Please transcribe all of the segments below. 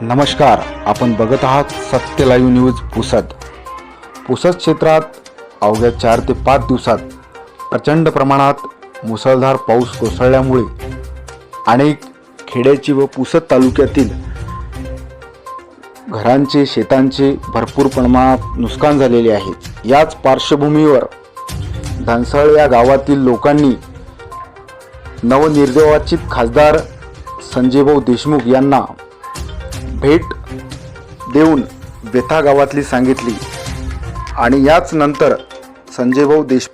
नमस्कार आपण बघत आहात सत्य लाईव्ह न्यूज पुसद. पुसद क्षेत्रात अवघ्या चार ते पाच दिवसात प्रचंड प्रमाणात मुसळधार पाऊस कोसळल्यामुळे अनेक खेड्याची व पुसद तालुक्यातील घरांचे शेतांचे भरपूर प्रमाणात नुकसान झालेले आहे. याच पार्श्वभूमीवर धनसळ या गावातील लोकांनी नवनिर्देवाचित खासदार संजयभाऊ देशमुख यांना भेट देऊन व्यथा गावातली सांगितली आणि याच नंतर संजयभाऊ देश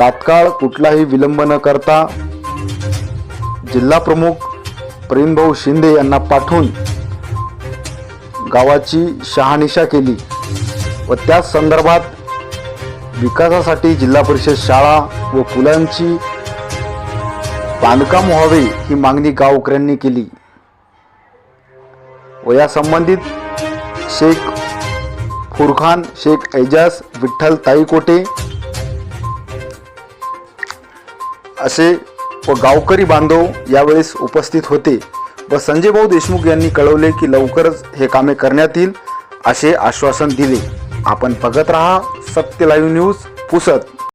तात्काळ कुठलाही विलंब न करता जिल्हाप्रमुख प्रेमभाऊ शिंदे यांना पाठवून गावाची शहानिशा केली व त्याच संदर्भात विकासासाठी जिल्हा परिषद शाळा व पुलांची बांधकाम व्हावे ही मागणी गावकऱ्यांनी केली. व या संबंधित शेख फुरखान शेख ऐजाज विठ्ठल ताईकोटे असे व गावकरी बांधव यावेळेस उपस्थित होते. व संजय भाऊ देशमुख यांनी कळवले की लवकरच हे कामे करण्यात येईल असे आश्वासन दिले. आपण बघत रहा सत्य लाईव्ह न्यूज पुसत.